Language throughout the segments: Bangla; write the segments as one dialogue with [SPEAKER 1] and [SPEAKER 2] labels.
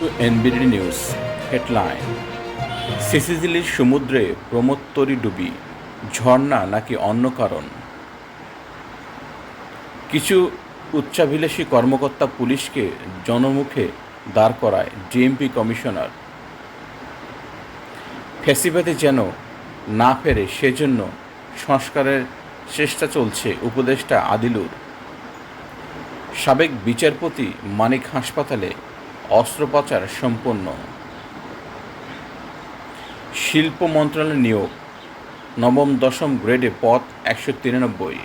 [SPEAKER 1] NBD news headline. সিসিজিলির সমুদ্রে প্রমোত্তরী ডুবি, ঝর্ণা নাকি অন্য কারণ? কিছু উচ্চাভিলাষী কর্মকর্তা পুলিশকে জনমুখে দাঁড় করায় ডিএমপি কমিশনার। ফেসিবাদে যেন না ফেরে, সেজন্য সংস্কারের চেষ্টা চলছে উপদেষ্টা আদিলুর। সাবেক বিচারপতি মানিক হাসপাতালে অস্ত্রোপচার সম্পন্ন। শিল্প মন্ত্রণালয় নিয়োগ, নবম দশম গ্রেডে পথ একশো তিরানব্বই।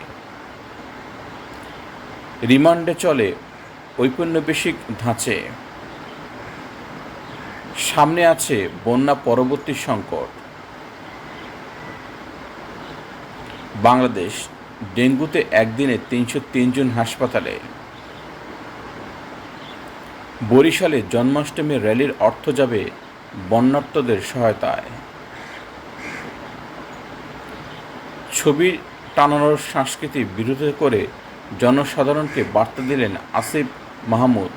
[SPEAKER 1] রিমান্ডে চলে ঔপন্যবেশিক ধাঁচে। সামনে আছে বন্যা পরবর্তী সংকট। বাংলাদেশ ডেঙ্গুতে একদিনে তিনশো তিনজন হাসপাতালে। বরিশালে জন্মাষ্টমী র্যালির অর্থ যাবে বন্যার্তদের সহায়তায়। ছবি টানানোর সংস্কৃতি বিরোধী করে জনসাধারণকে বার্তা দিলেন আসিফ মাহমুদ।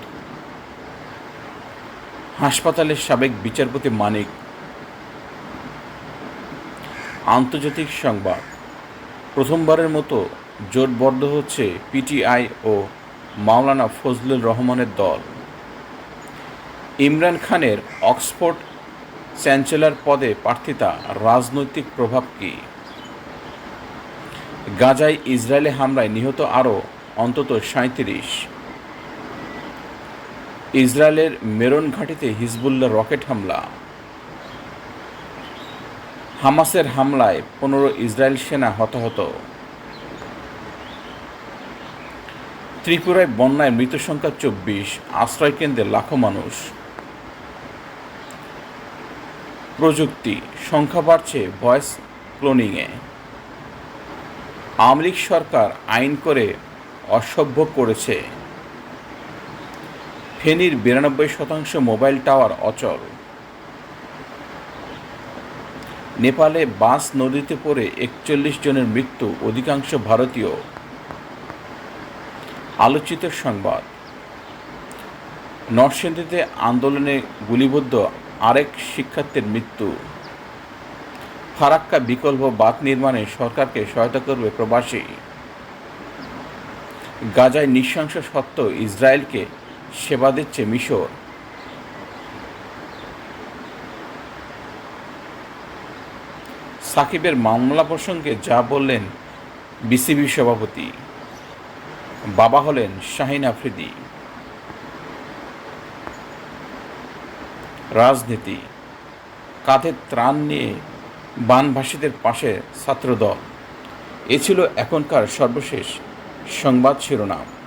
[SPEAKER 1] হাসপাতালের সাবেক বিচারপতি মানিক। আন্তর্জাতিক সংবাদ। প্রথমবারের মতো জোটবদ্ধ হচ্ছে পিটিআই ও মাওলানা ফজলুর রহমানের দল। ইমরান খানের অক্সফোর্ড চ্যান্সেলর পদে প্রার্থিতা রাজনৈতিক প্রভাব কী? গাজায় ইসরায়েলে হামলায় নিহত আরও অন্তত সাঁত্রিশ ইসরায়েলের মেরন ঘাঁটিতে হিজবুল্লাহ রকেট হামলা। হামাসের হামলায় পনেরো ইসরায়েল সেনা হতাহত। ত্রিপুরায় বন্যায় মৃত সংখ্যা চব্বিশ, আশ্রয়কেন্দ্রে লাখো মানুষ। প্রযুক্তি, সংখ্যা বাড়ছে ভয়েস ক্লোনিংয়ে। আওয়ামী সরকার আইন করে অসভ্য করেছে। ফেনীর বিরানব্বই শতাংশ মোবাইল টাওয়ার অচল। নেপালে বাস নদীতে পড়ে একচল্লিশ জনের মৃত্যু অধিকাংশ ভারতীয়। আলোচিত সংবাদ। নরসিংদীতে আন্দোলনে গুলিবদ্ধ আরেক শিক্ষার্থীর মৃত্যু। ফারাক্কা বিকল্প বাঁধ নির্মাণে সরকারকে সহায়তা করবে প্রবাসী। গাজায় নৃশংস সত্ত্বেও ইসরায়েলকে সেবা দিচ্ছে মিশর। সাকিবের মামলা প্রসঙ্গে যা বললেন বিসিবি সভাপতি। বাবা হলেন শাহিন আফ্রিদি। রাজনীতি। কাঁধে ত্রাণ নিয়ে বানভাসীদের পাশে ছাত্রদল। এ ছিল এখনকার সর্বশেষ সংবাদ শিরোনাম।